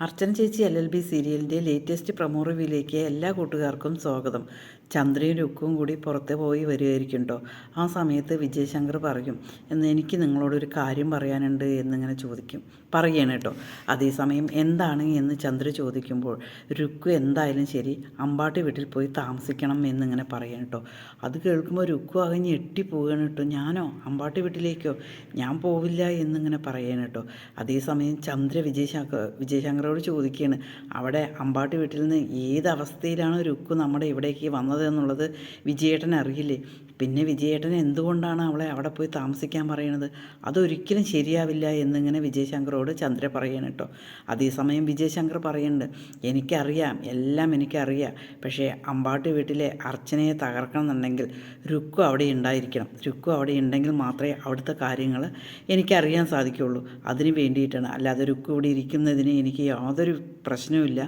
അർച്ചന ചേച്ചി L L B സീരിയലിന്റെ latest promo റിവ്യൂയിലേക്ക് എല്ലാ കൂട്ടുകാർക്കും സ്വാഗതം. ചന്ദ്രയും രുക്കും കൂടി പുറത്ത് പോയി വരികയായിരിക്കും ആ സമയത്ത് വിജയശങ്കർ പറയും എന്ന് എനിക്ക് നിങ്ങളോടൊരു കാര്യം പറയാനുണ്ട് എന്നിങ്ങനെ ചോദിക്കും. പറയണം കേട്ടോ. അതേസമയം എന്താണ് എന്ന് ചന്ദ്ര ചോദിക്കുമ്പോൾ രുക്കു എന്തായാലും ശരി അമ്പാട്ടി വീട്ടിൽ പോയി താമസിക്കണം എന്നിങ്ങനെ പറയണം കേട്ടോ. അത് കേൾക്കുമ്പോൾ രുക്കു അകഞ്ഞ് എട്ടിപ്പോവുകയാണ് കേട്ടോ. ഞാനോ? അമ്പാട്ടി വീട്ടിലേക്കോ? ഞാൻ പോവില്ല എന്നിങ്ങനെ പറയണം കേട്ടോ. അതേസമയം ചന്ദ്ര വിജയശങ്കർ വിജയശങ്കർ വിജയശങ്കറോട് ചോദിക്കുകയാണ് അവിടെ അമ്പാട്ട് വീട്ടിൽ നിന്ന് ഏത് അവസ്ഥയിലാണ് രുക്കു നമ്മുടെ ഇവിടേക്ക് വന്നത് എന്നുള്ളത് വിജയേട്ടൻ അറിയില്ലേ? പിന്നെ വിജയേട്ടൻ എന്തുകൊണ്ടാണ് അവളെ അവിടെ പോയി താമസിക്കാൻ പറയണത്? അതൊരിക്കലും ശരിയാവില്ല എന്നിങ്ങനെ വിജയശങ്കറോട് ചന്ദ്ര പറയണം കേട്ടോ. അതേസമയം വിജയശങ്കർ പറയുന്നുണ്ട് എനിക്കറിയാം എല്ലാം എനിക്കറിയാം. പക്ഷേ അമ്പാട്ട് വീട്ടിലെ അർച്ചനയെ തകർക്കണം എന്നുണ്ടെങ്കിൽ രുക്കു അവിടെ ഉണ്ടായിരിക്കണം. രുക്കു അവിടെ ഉണ്ടെങ്കിൽ മാത്രമേ അവിടുത്തെ കാര്യങ്ങൾ എനിക്കറിയാൻ സാധിക്കുള്ളൂ അതിന് വേണ്ടിയിട്ടാണ്. അല്ലാതെ രുക്കു ഇവിടെ ഇരിക്കുന്നതിന് എനിക്ക് യാതൊരു പ്രശ്നവുമില്ല.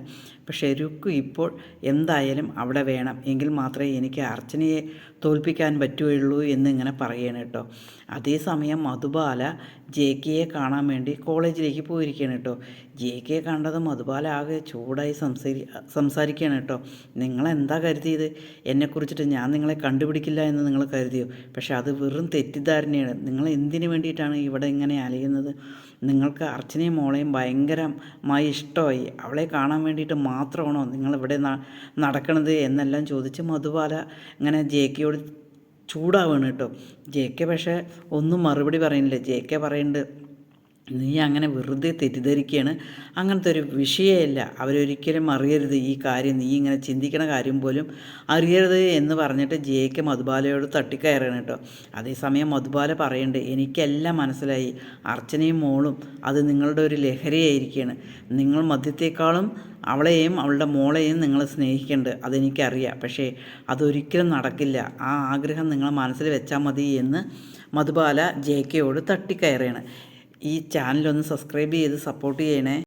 പക്ഷേ രുക്കു ഇപ്പോൾ എന്തായാലും അവിടെ വേണം. എങ്കിൽ മാത്രമേ എനിക്ക് അർച്ചനയെ തോൽപ്പിക്കാൻ പറ്റുകയുള്ളൂ എന്നിങ്ങനെ പറയണം കേട്ടോ. അതേസമയം മധുബാല ജെ കെയെ കാണാൻ വേണ്ടി കോളേജിലേക്ക് പോയിരിക്കുകയാണ് കേട്ടോ. ജെ കെ കണ്ടത് മധുബാല ആകെ ചൂടായി സംസാരി സംസാരിക്കുകയാണ് കേട്ടോ. നിങ്ങളെന്താ കരുതിയത്? എന്നെക്കുറിച്ചിട്ട് ഞാൻ നിങ്ങളെ കണ്ടുപിടിക്കില്ല എന്ന് നിങ്ങൾ കരുതിയോ? പക്ഷേ അത് വെറും തെറ്റിദ്ധാരണയാണ്. നിങ്ങൾ എന്തിനു വേണ്ടിയിട്ടാണ് ഇവിടെ ഇങ്ങനെ അലയുന്നത്? നിങ്ങൾക്ക് അർച്ചനയും മോളെയും ഭയങ്കരമായി ഇഷ്ടമായി. അവളെ കാണാൻ വേണ്ടിയിട്ട് മാത്രമാണോ നിങ്ങളിവിടെ നടക്കണത് എന്നെല്ലാം ചോദിച്ച് മധുബാല ഇങ്ങനെ ജെ കെയോട് ചൂടാവാണ് കേട്ടോ. ജെ കെ പക്ഷേ ഒന്നും മറുപടി പറയുന്നില്ല. ജെ കെ പറയുന്നുണ്ട് നീ അങ്ങനെ വെറുതെ തെറ്റിദ്ധരിക്കുകയാണ് അങ്ങനത്തെ ഒരു വിഷയമല്ല. അവരൊരിക്കലും അറിയരുത് ഈ കാര്യം. നീ ഇങ്ങനെ ചിന്തിക്കണ കാര്യം പോലും അറിയരുത് എന്ന് പറഞ്ഞിട്ട് ജെക്ക് മധുബാലയോട് തട്ടിക്കയറണം കേട്ടോ. അതേസമയം മധുബാല പറയണ്ടേ എനിക്കെല്ലാം മനസ്സിലായി. അർച്ചനയും മോളും അത് നിങ്ങളുടെ ഒരു ലഹരിയായിരിക്കുകയാണ് നിങ്ങൾ മദ്യത്തെക്കാളും അവളെയും അവളുടെ മോളെയും നിങ്ങൾ സ്നേഹിക്കേണ്ടത് അതെനിക്കറിയാം. പക്ഷേ അതൊരിക്കലും നടക്കില്ല. ആ ആഗ്രഹം നിങ്ങൾ മനസ്സിൽ വെച്ചാൽ മതി എന്ന് മധുബാല ജെ കെയോട് തട്ടിക്കയറുകയാണ്. ഈ ചാനലൊന്ന് സബ്സ്ക്രൈബ് ചെയ്ത് സപ്പോർട്ട് ചെയ്യണേ.